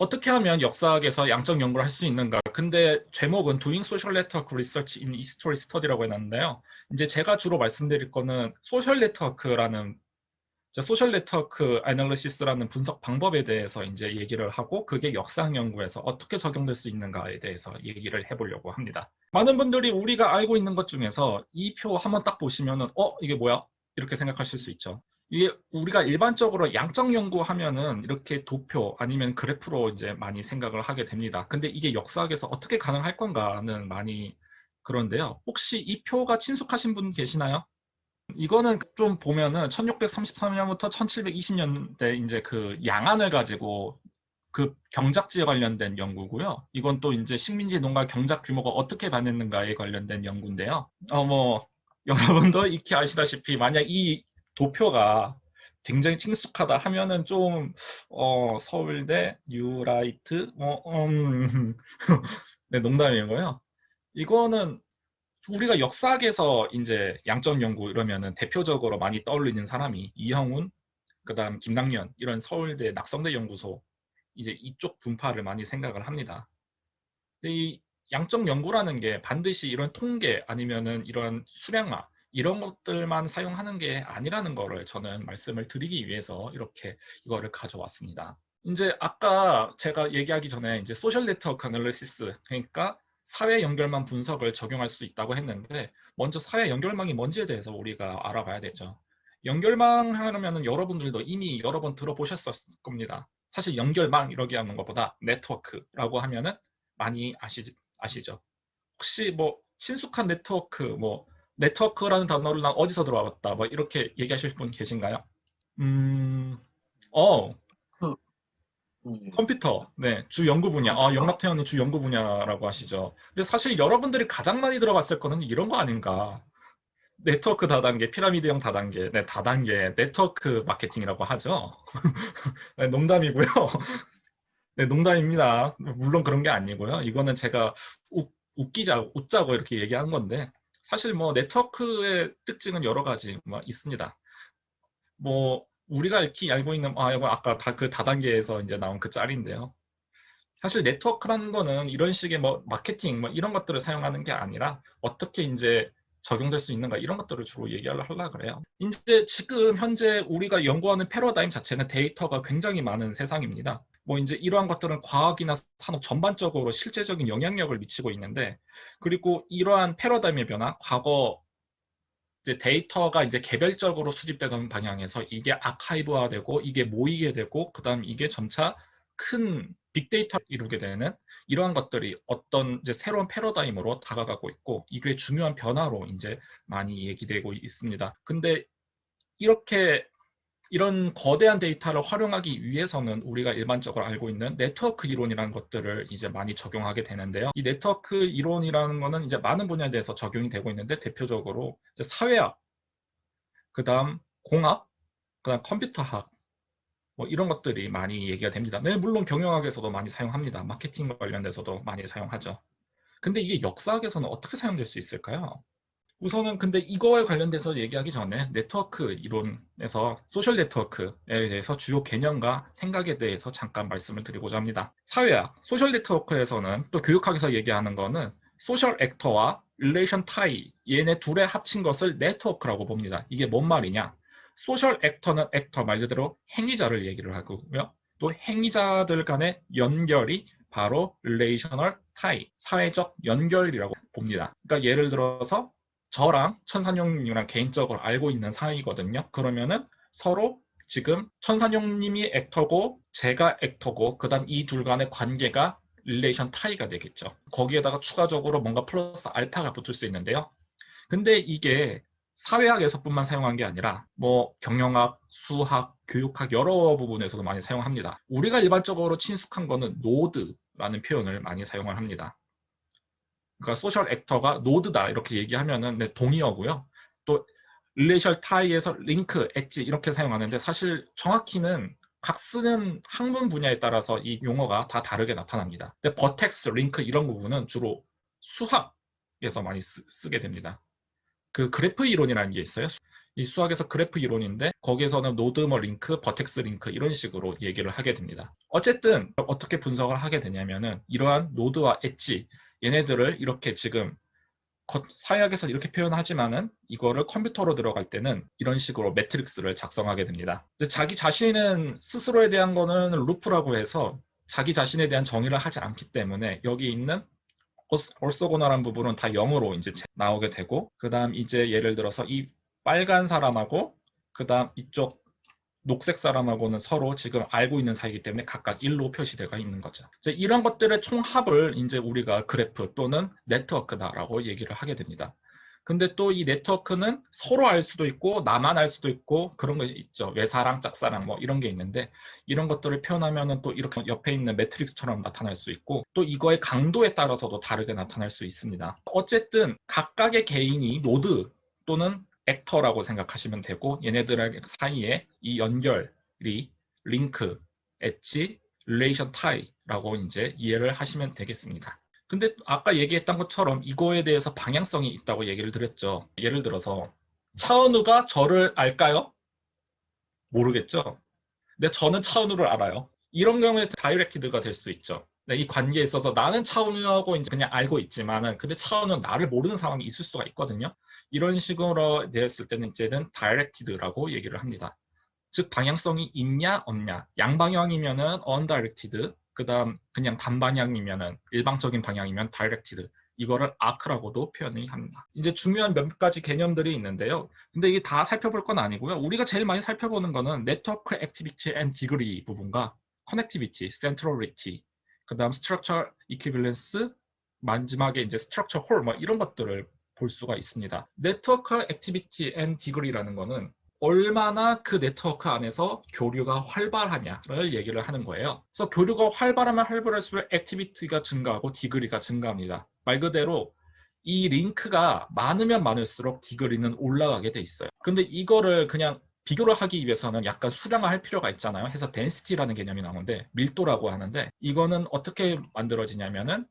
어떻게 하면 역사학에서 양적 연구를 할 수 있는가? 근데 제목은 Doing Social Network Research in History Study라고 해놨는데요. 이제 제가 주로 말씀드릴 거는 소셜 네트워크라는 소셜 네트워크 애널리시스라는 분석 방법에 대해서 이제 얘기를 하고 그게 역사학 연구에서 어떻게 적용될 수 있는가에 대해서 얘기를 해보려고 합니다. 많은 분들이 우리가 알고 있는 것 중에서 이 표 한번 딱 보시면은 어 이게 뭐야? 이렇게 생각하실 수 있죠. 이게 우리가 일반적으로 양적 연구하면은 이렇게 도표 아니면 그래프로 이제 많이 생각을 하게 됩니다. 근데 이게 역사학에서 어떻게 가능할 건가는 많이 그런데요. 혹시 이 표가 친숙하신 분 계시나요? 이거는 좀 보면은 1633년부터 1720년대 이제 그 양안을 가지고 그 경작지에 관련된 연구고요. 이건 또 이제 식민지 농가 경작 규모가 어떻게 변했는가에 관련된 연구인데요. 어 뭐 여러분도 익히 아시다시피 만약 이 도표가 굉장히 친숙하다 하면은 좀 어, 서울대 뉴라이트 어, 음, 네 농담이고요. 이거는 우리가 역사학에서 이제 양적 연구 이러면은 대표적으로 많이 떠올리는 사람이 이형훈, 그다음 김낙년 이런 서울대 낙성대 연구소 이제 이쪽 분파를 많이 생각을 합니다. 근데 이 양적 연구라는 게 반드시 이런 통계 아니면은 이런 수량화 이런 것들만 사용하는 게 아니라는 거를 저는 말씀을 드리기 위해서 이렇게 이거를 가져왔습니다. 이제 아까 제가 얘기하기 전에 이제 소셜 네트워크 애널리시스 그러니까 사회 연결망 분석을 적용할 수 있다고 했는데 먼저 사회 연결망이 뭔지에 대해서 우리가 알아봐야 되죠. 연결망 하려면 여러분들도 이미 여러 번 들어보셨을 겁니다. 사실 연결망 이렇게 하는 것보다 네트워크라고 하면은 많이 아시, 아시죠. 혹시 뭐 친숙한 네트워크 뭐 네트워크라는 단어를 난 어디서 들어왔다 뭐 이렇게 얘기하실 분 계신가요? 음, 어, 음, 컴퓨터, 네, 주 연구 분야. 아, 영락태연이 주 연구 분야라고 하시죠. 근데 사실 여러분들이 가장 많이 들어봤을 거는 이런 거 아닌가. 네트워크 다단계, 피라미드형 다단계, 네, 다단계, 네트워크 마케팅이라고 하죠. 네, 농담이고요. 네, 농담입니다. 물론 그런 게 아니고요. 이거는 제가 웃, 웃기자고, 웃자고 이렇게 얘기한 건데, 사실 뭐 네트워크의 특징은 여러 가지 뭐 있습니다. 뭐 우리가 익히 알고 있는 아 이거 아까 다 그 다단계에서 이제 나온 그 짤인데요. 사실 네트워크라는 거는 이런 식의 뭐 마케팅 뭐 이런 것들을 사용하는 게 아니라 어떻게 이제 적용될 수 있는가 이런 것들을 주로 얘기하려 하려 그래요. 이제 지금 현재 우리가 연구하는 패러다임 자체는 데이터가 굉장히 많은 세상입니다. 뭐 이제 이러한 것들은 과학이나 산업 전반적으로 실제적인 영향력을 미치고 있는데 그리고 이러한 패러다임의 변화, 과거 이제 데이터가 이제 개별적으로 수집되던 방향에서 이게 아카이브화되고 이게 모이게 되고 그다음 이게 점차 큰 빅데이터를 이루게 되는 이러한 것들이 어떤 이제 새로운 패러다임으로 다가가고 있고 이게 중요한 변화로 이제 많이 얘기되고 있습니다. 근데 이렇게 이런 거대한 데이터를 활용하기 위해서는 우리가 일반적으로 알고 있는 네트워크 이론이라는 것들을 이제 많이 적용하게 되는데요. 이 네트워크 이론이라는 거는 이제 많은 분야에 대해서 적용이 되고 있는데 대표적으로 사회학, 그 다음 공학, 그 다음 컴퓨터학 뭐 이런 것들이 많이 얘기가 됩니다. 네, 물론 경영학에서도 많이 사용합니다. 마케팅 관련돼서도 많이 사용하죠. 근데 이게 역사학에서는 어떻게 사용될 수 있을까요? 우선은 근데 이거에 관련돼서 얘기하기 전에 네트워크 이론에서 소셜 네트워크에 대해서 주요 개념과 생각에 대해서 잠깐 말씀을 드리고자 합니다. 사회학, 소셜 네트워크에서는 또 교육학에서 얘기하는 거는 소셜 액터와 릴레이션 타이 얘네 둘의 합친 것을 네트워크라고 봅니다. 이게 뭔 말이냐? 소셜 액터는 액터 말 그대로 행위자를 얘기를 하고요. 또 행위자들 간의 연결이 바로 릴레이셔널 타이, 사회적 연결이라고 봅니다. 그러니까 예를 들어서 저랑 천산용님이랑 개인적으로 알고 있는 사이거든요. 그러면은 서로 지금 천산용님이 액터고 제가 액터고 그다음 이 둘 간의 관계가 릴레이션 타이가 되겠죠. 거기에다가 추가적으로 뭔가 플러스 알파가 붙을 수 있는데요. 근데 이게 사회학에서뿐만 사용한 게 아니라 뭐 경영학, 수학, 교육학 여러 부분에서도 많이 사용합니다. 우리가 일반적으로 친숙한 거는 노드라는 표현을 많이 사용을 합니다. 그러니까 소셜 액터가 노드다 이렇게 얘기하면은 네, 동의어고요. 또 릴레이션 타이에서 링크, 엣지 이렇게 사용하는데 사실 정확히는 각 쓰는 학문 분야에 따라서 이 용어가 다 다르게 나타납니다. 근데 버텍스, 링크 이런 부분은 주로 수학에서 많이 쓰, 게 됩니다. 그 그래프 이론이라는 게 있어요. 이 수학에서 그래프 이론인데 거기에서는 노드 뭐 링크, 버텍스 링크 이런 식으로 얘기를 하게 됩니다. 어쨌든 어떻게 분석을 하게 되냐면은 이러한 노드와 엣지 얘네들을 이렇게 지금 겉- 사역에서 이렇게 표현하지만은 이거를 컴퓨터로 들어갈 때는 이런 식으로 매트릭스를 작성하게 됩니다. 자기 자신은 스스로에 대한 거는 루프라고 해서 자기 자신에 대한 정의를 하지 않기 때문에 여기 있는 얼소고나란 부분은 다 0으로 이제 나오게 되고 그 다음 이제 예를 들어서 이 빨간 사람하고 그 다음 이쪽 녹색 사람하고는 서로 지금 알고 있는 사이이기 때문에 각각 1로 표시되어 있는 거죠. 이제 이런 것들의 총합을 이제 우리가 그래프 또는 네트워크다라고 얘기를 하게 됩니다. 근데 또 이 네트워크는 서로 알 수도 있고 나만 알 수도 있고 그런 거 있죠. 외사랑 짝사랑 뭐 이런 게 있는데 이런 것들을 표현하면은 또 이렇게 옆에 있는 매트릭스처럼 나타날 수 있고 또 이거의 강도에 따라서도 다르게 나타날 수 있습니다. 어쨌든 각각의 개인이 노드 또는 액터라고 생각하시면 되고 얘네들 사이에 이 연결이 링크, 엣지, 릴레이션 타이라고 이제 이해를 하시면 되겠습니다. 근데 아까 얘기했던 것처럼 이거에 대해서 방향성이 있다고 얘기를 드렸죠. 예를 들어서 차은우가 저를 알까요? 모르겠죠. 근데 저는 차은우를 알아요. 이런 경우에 다이렉티드가 될 수 있죠. 네, 이 관계에 있어서 나는 차은우하고 이제 그냥 알고 있지만은 근데 차은우는 나를 모르는 상황이 있을 수가 있거든요. 이런 식으로 되었을 때는 이제는 다이렉티드라고 얘기를 합니다. 즉 방향성이 있냐 없냐. 양방향이면은 undirected, 그다음 그냥 단방향이면은 일방적인 방향이면 directed. 이거를 arc라고도 표현을 합니다. 이제 중요한 몇 가지 개념들이 있는데요. 근데 이게 다 살펴볼 건 아니고요. 우리가 제일 많이 살펴보는 거는 네트워크 액티비티 앤 디그리 부분과 커넥티비티, 센트럴리티, 그 다음 스트럭처 이퀴밸런스, 마지막에 이제 스트럭처 홀뭐 이런 것들을 볼 수가 있습니다. 네트워크 액티비티 앤 디그리라는 거는 얼마나 그 네트워크 안에서 교류가 활발하냐를 얘기를 하는 거예요. 그래서 교류가 활발하면 활발할수록 액티비티가 증가하고 디그리가 증가합니다. 말 그대로 이 링크가 많으면 많을수록 디그리는 올라가게 돼 있어요. 근데 이거를 그냥 비교를 하기 위해서는 약간 수량화할 필요가 있잖아요. 해서 density라는 개념이 나오는데 밀도라고 하는데 이거는 어떻게 만들어지냐면은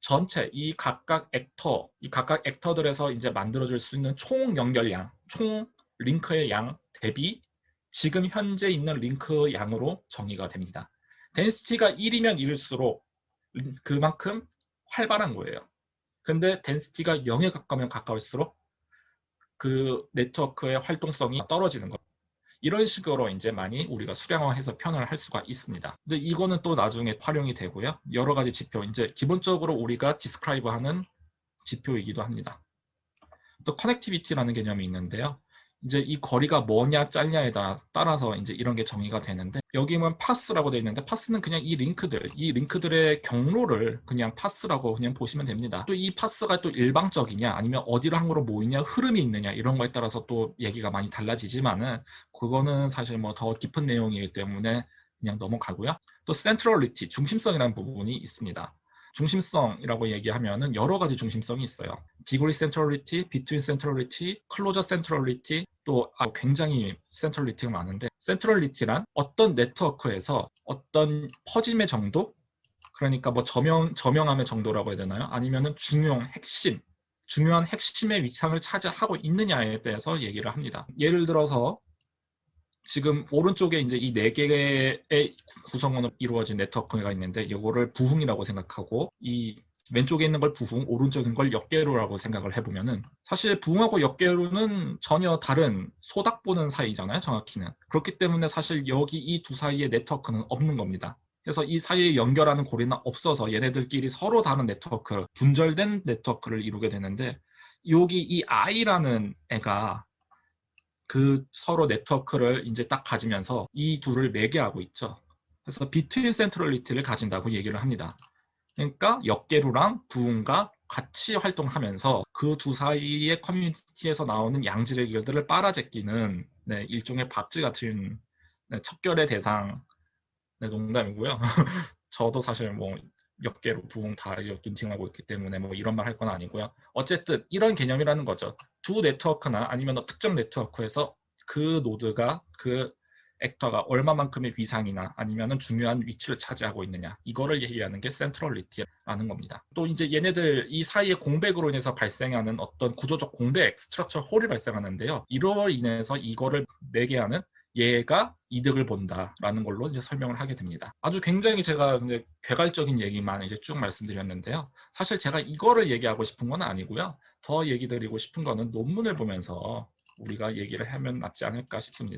전체 이 각각 액터, 이 각각 액터들에서 이제 만들어질 수 있는 총 연결량, 총 링크의 양 대비 지금 현재 있는 링크 양으로 정의가 됩니다. density가 1이면 1일수록 그만큼 활발한 거예요. 근데 density가 0에 가까우면 가까울수록 그 네트워크의 활동성이 떨어지는 거예요. 이런 식으로 이제 많이 우리가 수량화해서 표현을 할 수가 있습니다. 근데 이거는 또 나중에 활용이 되고요. 여러 가지 지표, 이제 기본적으로 우리가 디스크라이브 하는 지표이기도 합니다. 또 커넥티비티라는 개념이 있는데요. 이제 이 거리가 뭐냐 짧냐에 따라서 이제 이런 게 정의가 되는데 여기 보면 파스라고 되어 있는데 파스는 그냥 이 링크들 이 링크들의 경로를 그냥 파스라고 그냥 보시면 됩니다. 또 이 파스가 또 일방적이냐 아니면 어디로 항으로 모이냐 흐름이 있느냐 이런 거에 따라서 또 얘기가 많이 달라지지만은 그거는 사실 뭐 더 깊은 내용이기 때문에 그냥 넘어가고요. 또 센트럴리티 중심성이라는 부분이 있습니다. 중심성이라고 얘기하면은 여러 가지 중심성이 있어요. 디그리 센트럴리티, 비트윈 센트럴리티, 클로저 센트럴리티, 또 아, 굉장히 센트럴 리티가 많은데 센트럴 리티란 어떤 네트워크에서 어떤 퍼짐의 정도, 그러니까 뭐 저명 저명함의 정도라고 해야 되나요? 아니면은 중용 핵심, 중요한 핵심의 위상을 차지하고 있느냐에 대해서 얘기를 합니다. 예를 들어서 지금 오른쪽에 이제 이 네 개의 구성원으로 이루어진 네트워크가 있는데 이거를 부흥이라고 생각하고 이 왼쪽에 있는 걸 부흥, 오른쪽인 걸 역계로라고 생각을 해보면은 사실 부흥하고 역계로는 전혀 다른 소닥 보는 사이잖아요, 정확히는. 그렇기 때문에 사실 여기 이 두 사이의 네트워크는 없는 겁니다. 그래서 이 사이에 연결하는 고리는 없어서 얘네들끼리 서로 다른 네트워크, 분절된 네트워크를 이루게 되는데 여기 이 i라는 애가 그 서로 네트워크를 이제 딱 가지면서 이 둘을 매개하고 있죠. 그래서 비트윈 센트럴리티를 가진다고 얘기를 합니다. 그러니까 역계루랑 부흥과 같이 활동하면서 그 두 사이의 커뮤니티에서 나오는 양질의 결들을 빨아제끼는 네, 일종의 박쥐 같은 네, 척결의 대상 네, 농담이고요. 저도 사실 뭐 역계로 부흥 다 lin팅하고 있기 때문에 뭐 이런 말 할 건 아니고요. 어쨌든 이런 개념이라는 거죠. 두 네트워크나 아니면 특정 네트워크에서 그 노드가 그 액터가 얼마만큼의 위상이나 아니면은 중요한 위치를 차지하고 있느냐 이거를 얘기하는 게 센트럴리티라는 겁니다. 또 이제 얘네들 이 사이의 공백으로 인해서 발생하는 어떤 구조적 공백, 스트럭처 홀이 발생하는데요. 이로 인해서 이거를 매개하는 얘가 이득을 본다라는 걸로 이제 설명을 하게 됩니다. 아주 굉장히 제가 이제 괴갈적인 얘기만 이제 쭉 말씀드렸는데요. 사실 제가 이거를 얘기하고 싶은 건 아니고요. 더 얘기 드리고 싶은 거는 논문을 보면서 우리가 얘기를 하면 낫지 않을까 싶습니다.